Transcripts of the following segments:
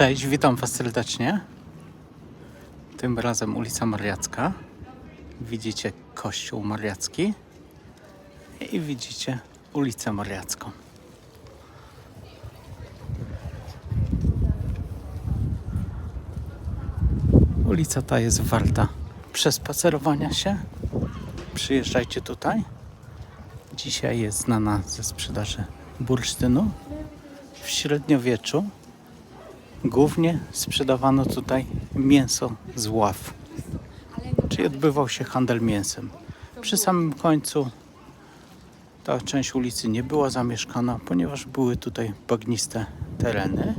Cześć, witam Was serdecznie. Tym razem ulica Mariacka. Widzicie kościół mariacki i widzicie ulicę Mariacką. Ulica ta jest warta przespacerowania się. Przyjeżdżajcie tutaj. Dzisiaj jest znana ze sprzedaży bursztynu. W średniowieczu Głównie sprzedawano tutaj mięso z ław, czyli odbywał się handel mięsem. Przy samym końcu ta część ulicy nie była zamieszkana, ponieważ były tutaj bagniste tereny.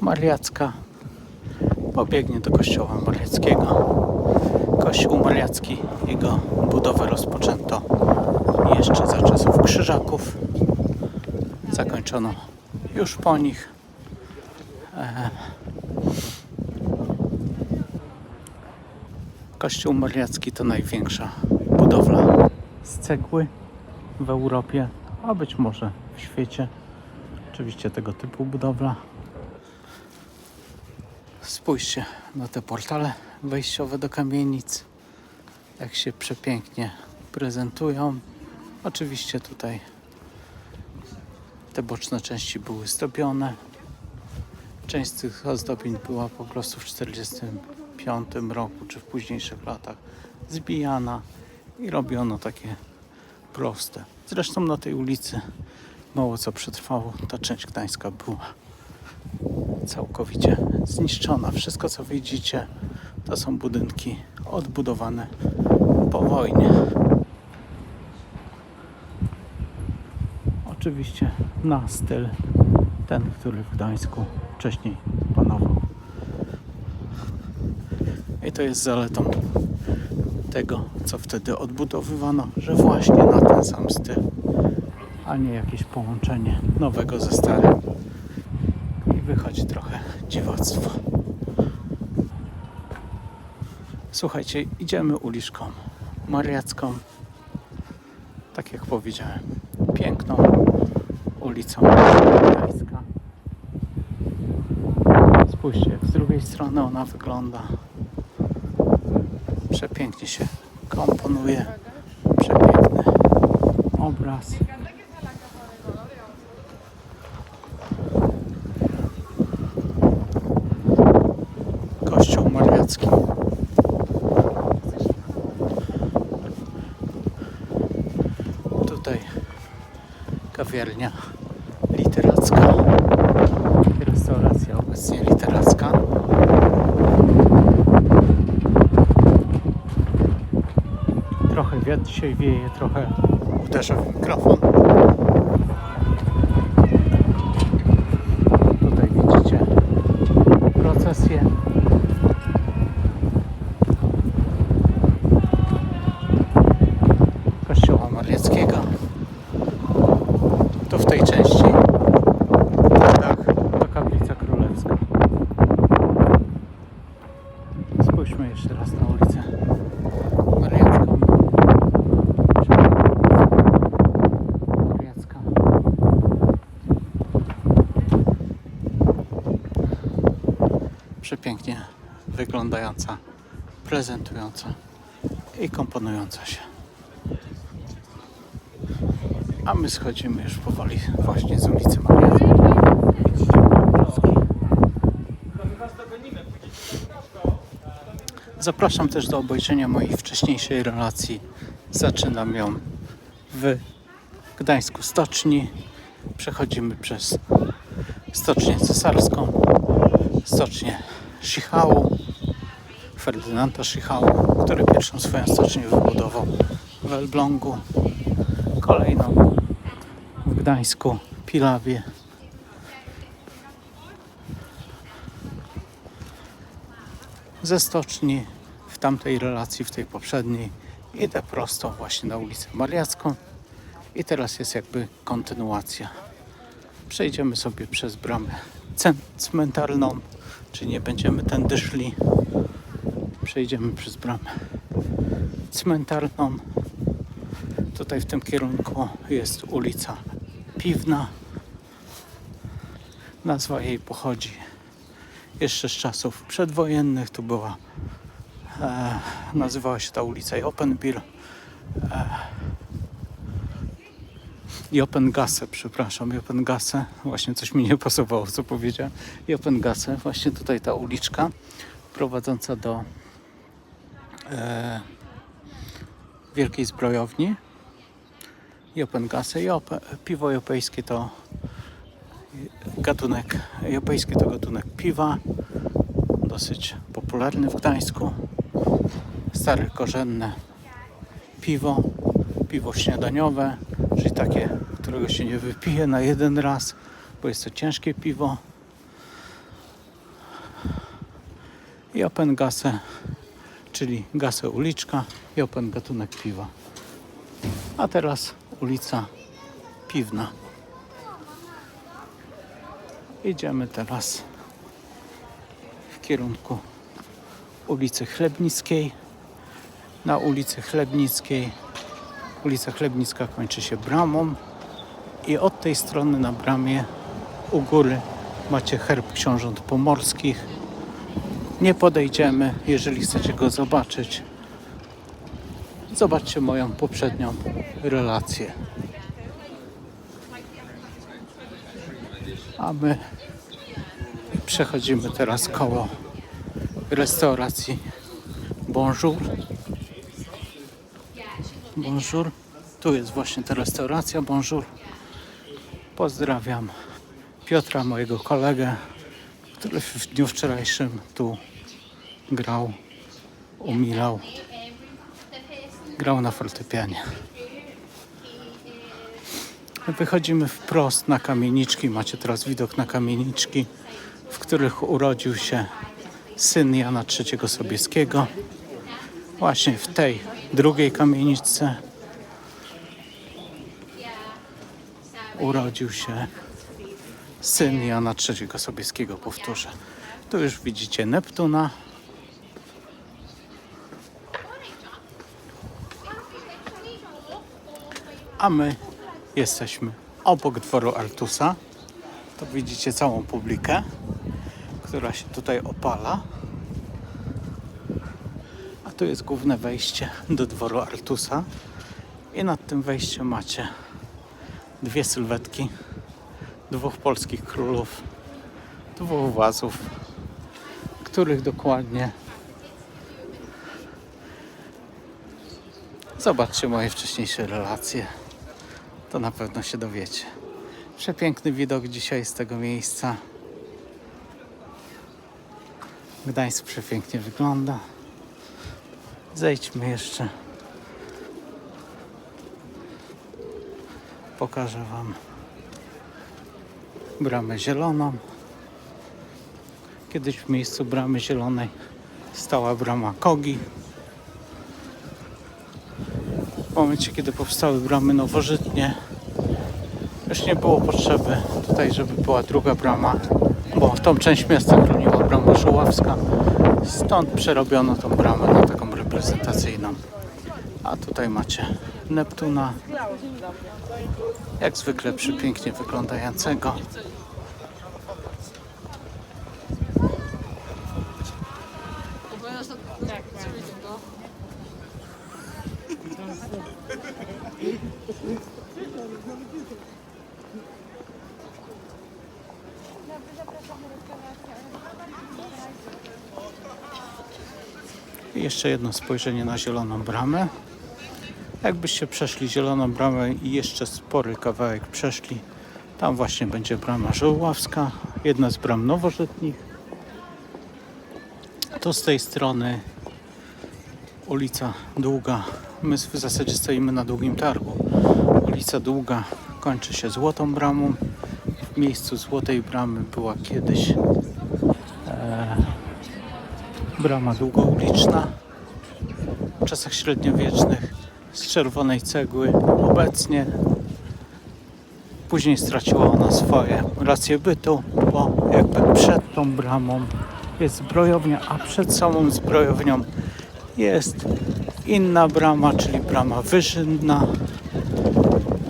Mariacka pobiegnie do kościoła mariackiego. Kościół mariacki, jego budowę rozpoczęto jeszcze za czasów krzyżaków. Zakończono już po nich. Kościół Mariacki to największa budowla z cegły w Europie, a być może w świecie. Oczywiście tego typu budowla. Spójrzcie na te portale wejściowe do kamienic, jak się przepięknie prezentują. Oczywiście tutaj te boczne części były zdobione. Część z tych ozdobień była po prostu w 1945 roku czy w późniejszych latach zbijana i robiono takie proste. Zresztą na tej ulicy mało co przetrwało. Ta część gdańska była całkowicie zniszczona. Wszystko co widzicie to są budynki odbudowane po wojnie. Oczywiście na styl ten, który w Gdańsku wcześniej panował. I to jest zaletą tego, co wtedy odbudowywano, że właśnie na ten sam styl, a nie jakieś połączenie nowego ze starym. I wychodzi trochę dziwactwo. Słuchajcie, idziemy uliczką mariacką. Tak jak powiedziałem, piękną ulicą. Spójrzcie, z drugiej strony ona wygląda. Przepięknie się komponuje. Przepiękny obraz. Kościół Mariacki. Tutaj kawiarnia literacka i restauracja obecnie literacka. Trochę wiatr dzisiaj wieje, trochę uderza w mikrofon. Tutaj widzicie procesję. Kościoła Mariackiego. To w tej części dach to kaplica królewska. Spójrzmy jeszcze raz na ulicę Mariacką. Mariacka. Przepięknie wyglądająca, prezentująca i komponująca się. A my schodzimy już powoli właśnie z ulicy obrazki. Zapraszam też do obejrzenia mojej wcześniejszej relacji. Zaczynam ją w Gdańsku Stoczni. Przechodzimy przez Stocznię Cesarską, Stocznię Schichału, Ferdynanda Schichału, który pierwszą swoją stocznię wybudował w Elblągu. Kolejną w Gdańsku, Pilawie. Ze stoczni w tamtej relacji, w tej poprzedniej, idę prosto właśnie na ulicę Mariacką i teraz jest jakby kontynuacja. Przejdziemy sobie przez bramę cmentarną, czyli nie będziemy tędy szli. Przejdziemy przez bramę cmentarną. Tutaj w tym kierunku jest ulica Piwna. Nazwa jej pochodzi jeszcze z czasów przedwojennych. Tu była, e, nazywała się ta ulica Jopenbill. E, Jopengasse, przepraszam, Jopengasse. Właśnie coś mi nie pasowało, co powiedziałem. Jopengasse, właśnie tutaj ta uliczka prowadząca do e, wielkiej zbrojowni. Jopengasse. Jop, piwo jopejskie to gatunek, jopejski to gatunek piwa, dosyć popularny w Gdańsku. Stare, korzenne piwo, piwo śniadaniowe, czyli takie, którego się nie wypije na jeden raz, bo jest to ciężkie piwo. I Open Gasse, czyli Gasse uliczka i Open gatunek piwa. A teraz ulica Piwna. Idziemy teraz w kierunku ulicy Chlebnickiej. Na ulicy Chlebnickiej ulica Chlebnicka kończy się bramą i od tej strony na bramie u góry macie herb książąt pomorskich. Nie podejdziemy, jeżeli chcecie go zobaczyć. Zobaczcie moją poprzednią relację. A my przechodzimy teraz koło restauracji Bonjour. Bonjour. Tu jest właśnie ta restauracja Bonjour. Pozdrawiam Piotra, mojego kolegę, który w dniu wczorajszym tu grał, umilał, grał na fortepianie. Wychodzimy wprost na kamieniczki. Macie teraz widok na kamieniczki, w których urodził się syn Jana III Sobieskiego. Właśnie w tej drugiej kamieniczce urodził się syn Jana III Sobieskiego, powtórzę. Tu już widzicie Neptuna. A my jesteśmy obok dworu Artusa. To widzicie całą publikę, która się tutaj opala. Tu jest główne wejście do dworu Artusa. I nad tym wejściem macie dwie sylwetki dwóch polskich królów, dwóch władzów, których dokładnie zobaczcie moje wcześniejsze relacje. To na pewno się dowiecie. Przepiękny widok dzisiaj z tego miejsca. Gdańsk przepięknie wygląda. Zejdźmy jeszcze. Pokażę Wam bramę zieloną. Kiedyś w miejscu bramy zielonej stała brama Kogi. W momencie, kiedy powstały bramy nowożytnie, już nie było potrzeby tutaj, żeby była druga brama, bo tą część miasta chroniła brama Żuławska. Stąd przerobiono tą bramę na taką reprezentacyjną. A tutaj macie Neptuna, jak zwykle przepięknie wyglądającego. Jeszcze jedno spojrzenie na zieloną bramę. Jakbyście przeszli zieloną bramę i jeszcze spory kawałek przeszli, tam właśnie będzie brama Żołławska, jedna z bram nowożytnich. To z tej strony ulica Długa. My w zasadzie stoimy na Długim Targu. Ulica Długa kończy się Złotą Bramą. W miejscu Złotej Bramy była kiedyś brama długouliczna w czasach średniowiecznych z czerwonej cegły. Obecnie później straciła ona swoje racje bytu, bo jakby przed tą bramą jest zbrojownia, a przed samą zbrojownią jest inna brama, czyli brama wyżynna.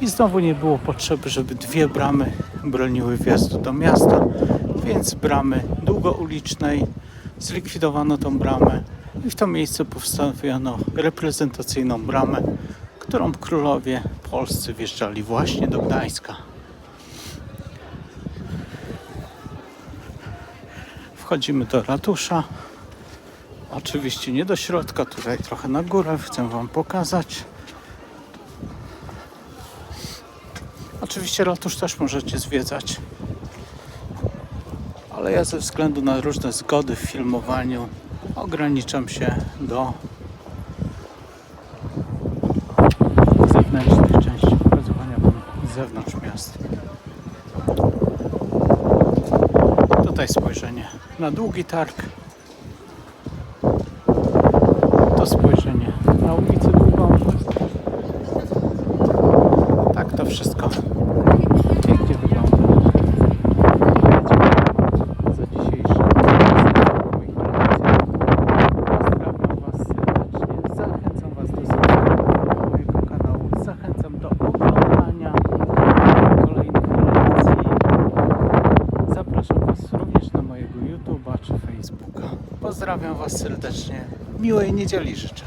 I znowu nie było potrzeby, żeby dwie bramy broniły wjazdu do miasta, więc bramy długoulicznej zlikwidowano tą bramę i w to miejsce powstawiono reprezentacyjną bramę, którą królowie polscy wjeżdżali właśnie do Gdańska. Wchodzimy do ratusza. Oczywiście nie do środka, tutaj trochę na górę chcę Wam pokazać. Oczywiście ratusz też możecie zwiedzać. Ale ja ze względu na różne zgody w filmowaniu ograniczam się do zewnętrznych części pokazywania Wam z zewnątrz miasta. Tutaj spojrzenie na długi targ. To spojrzenie na ulicę Długą. Tak to wszystko pięknie wygląda. Za dzisiejszy moich relacji. Pozdrawiam Was serdecznie. Zachęcam Was do subskrybowania mojego kanału. Zachęcam do oglądania kolejnych relacji. Zapraszam Was również na mojego YouTube'a czy Facebooka. Pozdrawiam Was serdecznie. Miłej niedzieli życzę.